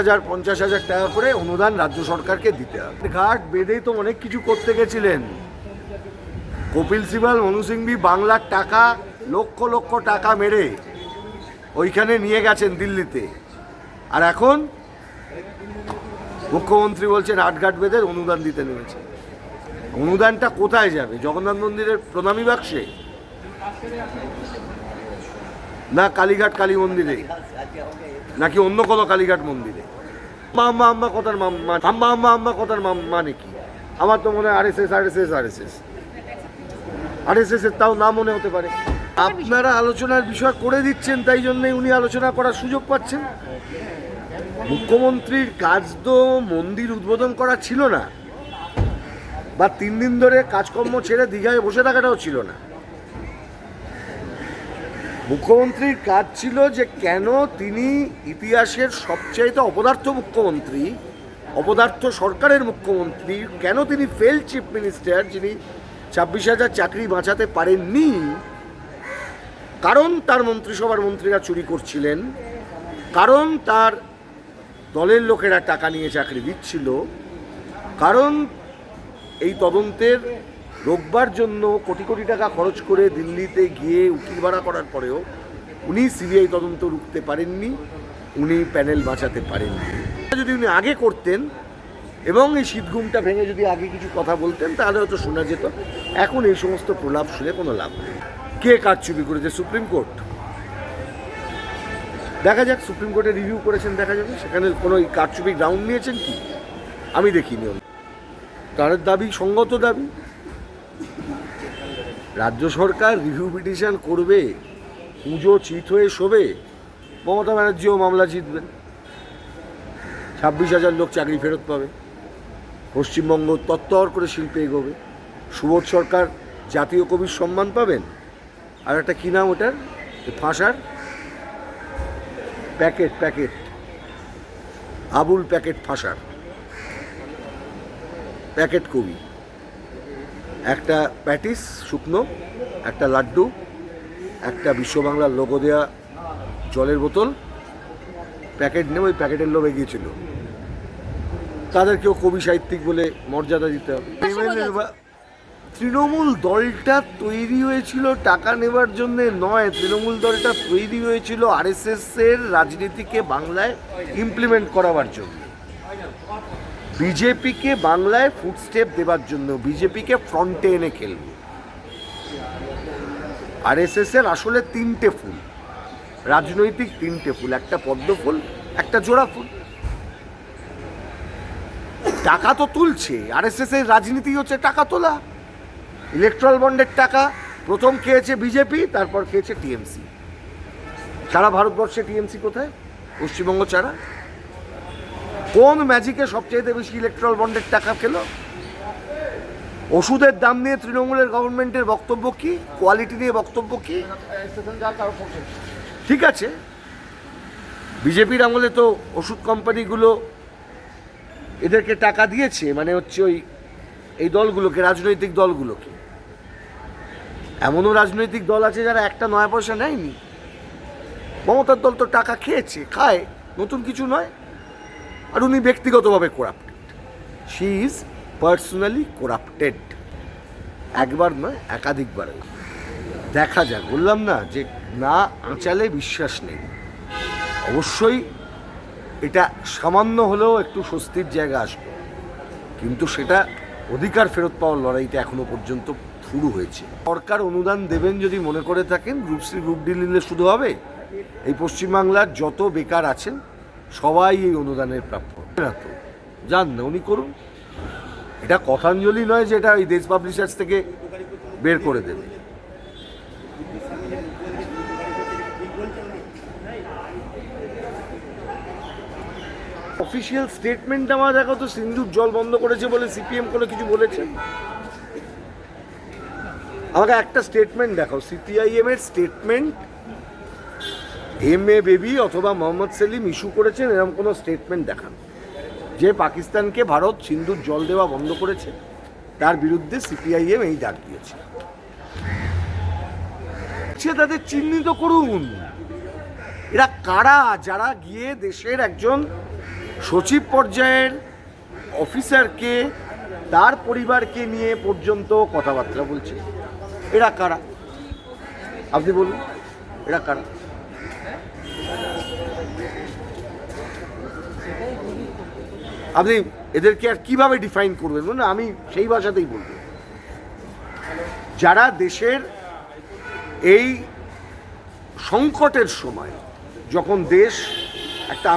হাজার, পঞ্চাশ হাজার টাকা করে অনুদান রাজ্য সরকারকে দিতে হবে। ঘাট বেঁধেই তো অনেক কিছু করতে গেছিলেন। কপিল সিবাল, মনু সিংভি, বাংলার টাকা, লক্ষ লক্ষ টাকা মেরে ওইখানে নিয়ে গেছেন দিল্লিতে। আর এখন মুখ্যমন্ত্রী বলছেন, আটঘাট বেঁধে অনুদান দিতে নেমেছে। অনুদানটা কোথায় যাবে? জগন্নাথ মন্দিরের প্রণামী বাক্সে? না কালীঘাট কালী মন্দিরে, নাকি অন্য কোনো কালীঘাট মন্দিরে? আম্মা আম্মা আম্মা কথার মাম- মা- আম্মা আম্মা আম্মা কথার মানে কি? আমার তো মনে হয় R S S R S S R S S R S S এর তাও না মনে হতে পারে। আপনারা আলোচনার বিষয় করে দিচ্ছেন, তাই জন্যই উনি আলোচনা করার সুযোগ পাচ্ছেন। মুখ্যমন্ত্রীর কাজ তো মন্দির উদ্বোধন করা ছিল না, বা তিন দিন ধরে কাজকর্ম ছেড়ে দীঘায় বসে থাকাটাও ছিল না। মুখ্যমন্ত্রীর কাজ ছিল যে কেন তিনি ইতিহাসের সবচাইতে অপদার্থ মুখ্যমন্ত্রী, অপদার্থ সরকারের মুখ্যমন্ত্রী, কেন তিনি ফেল চিফ মিনিস্টার যিনি ছাব্বিশ হাজার চাকরি বাঁচাতে পারেননি? কারণ তার মন্ত্রিসভার মন্ত্রীরা চুরি করছিলেন। কারণ তার দলের লোকেরা টাকা নিয়ে চাকরি দিচ্ছিল। কারণ এই তদন্তের রোববার জন্য কোটি কোটি টাকা খরচ করে দিল্লিতে গিয়ে উকিল ভাড়া করার পরেও উনি সিবিআই তদন্ত রুখতে পারেননি, উনি প্যানেল বাঁচাতে পারেননি। যদি উনি আগে করতেন এবং এই শীতঘুমটা ভেঙে যদি আগে কিছু কথা বলতেন, তাহলে হয়তো শোনা যেত। এখন এই সমস্ত প্রলাপ শুনে কোনো লাভ নেই। কে কাজ কারচুপি করেছে? Supreme court. দেখা যাক, সুপ্রিম কোর্টে রিভিউ করেছেন, দেখা যাবে। সেখানে কোনো কারচুপি গ্রাউন্ড নিয়েছেন কি? আমি দেখিনি। তার দাবি, সঙ্গত দাবি। রাজ্য সরকার রিভিউ পিটিশন করবে, পুজো চিত হয়ে শোবে, মমতা ব্যানার্জিও মামলা জিতবেন ছাব্বিশ হাজার লোক চাকরি ফেরত পাবে। পশ্চিমবঙ্গ তত্তর করে শিল্পে এগোবে। সুবোধ সরকার জাতীয় কবির সম্মান পাবেন। আর একটা কী নাম ওটার? ফাঁসার? Packet packet. আবুল প্যাকেট ফাঁসার। প্যাকেট কবি। একটা প্যাটিস শুকনো একটা লাড্ডু একটা বিশ্ব বাংলার লোগো দেওয়া জলের বোতল। প্যাকেট নেবে ওই প্যাকেটের লোভে গিয়েছিল। তাদেরকেও কবি সাহিত্যিক বলে মর্যাদা দিতে হবে। তৃণমূল দলটা তৈরি হয়েছিল টাকা নেবার জন্য নয় তৃণমূল দলটা তৈরি হয়েছিল আরএসএস এর রাজনীতিকে বাংলায় ইমপ্লিমেন্ট করাবার জন্য। বিজেপিকে বাংলায় ফুটস্টেপ দেবার জন্য বিজেপিকে ফ্রন্টে এনে খেলবে। এর আসলে তিনটে ফুল, রাজনৈতিক তিনটে ফুল, একটা পদ্ম ফুল, একটা জোড়া ফুল। টাকা তো তুলছে আর এস এর রাজনীতি হচ্ছে টাকা তোলা। ইলেকট্রাল বন্ডের টাকা, প্রথম খেয়েছে বিজেপি, তারপর খেয়েছে টিএমসি। সারা ভারতবর্ষে টিএমসি কোথায়? পশ্চিমবঙ্গ ছাড়া। কোন ম্যাজিকে সবচেয়ে বেশি ইলেকট্রাল বন্ডের টাকা খেলো? ওষুধের দাম নিয়ে তৃণমূলের গভর্নমেন্টের বক্তব্য কি? কোয়ালিটি নিয়ে বক্তব্য কি? ঠিক আছে। বিজেপির আমলে তো ওষুধ কোম্পানিগুলো এদেরকে টাকা দিয়েছে মানে হচ্ছে ওই, এই দলগুলোকে, রাজনৈতিক দলগুলোকে। এমনও রাজনৈতিক দল আছে যারা একটা নয়া পয়সা নেয়নি। মমতার দল তো টাকা খেয়েছে, খায়, নতুন কিছু নয়। আর উনি ব্যক্তিগতভাবে corrupted she is personally corrupted একবার নয়, একাধিকবার দেখা যাক, বললাম না যে না আঁচালে বিশ্বাস নেই। অবশ্যই এটা সামান্য হলেও একটু স্বস্তির জায়গা আসবে। কিন্তু সেটা অধিকার ফেরত পাওয়ার লড়াইটা এখনও পর্যন্ত শুরু হয়েছে। সরকার অনুদান দেবেন যদি মনে করে থাকেন গ্রুপ সি গ্রুপ ডি নিলে শুধু হবে? এই পশ্চিমবাংলার যত বেকার আছেন সবাই এই অনুদানের প্রাপ্য। যান না, উনি করুন। এটা কথাঞ্জলি নয় যে এটা ওই দেশ পাবলিশার্স থেকে বের করে দেবে। অফিসিয়াল স্টেটমেন্ট আমার দেখো তো সিন্ধুর জল বন্ধ করেছে বলে সিপিএম কোনো কিছু বলেছে? আমাকে একটা স্টেটমেন্ট দেখাও সিপিআইএম এর স্টেটমেন্ট এম এ বেবি অথবা মোহাম্মদ সেলিম ইস্যু করেছেন, এরকম কোনো স্টেটমেন্ট দেখান। যে পাকিস্তানকে ভারত সিন্ধুর জল দেওয়া বন্ধ করেছে, তার বিরুদ্ধে সিপিআইএম এই ডাক দিয়েছে। সে তাদের চিহ্নিত করুন। এরা কারা? যারা গিয়ে দেশের একজন সচিব পর্যায়ের অফিসারকে, তার পরিবারকে নিয়ে পর্যন্ত কথাবার্তা বলছে। এরা কারা? আপনি বলুন, এরা কারা? আপনি এদেরকে আর কীভাবে ডিফাইন করবেন? বলুন, আমি সেই ভাষাতেই বলব। যারা দেশের এই সংকটের সময় যখন দেশ একটা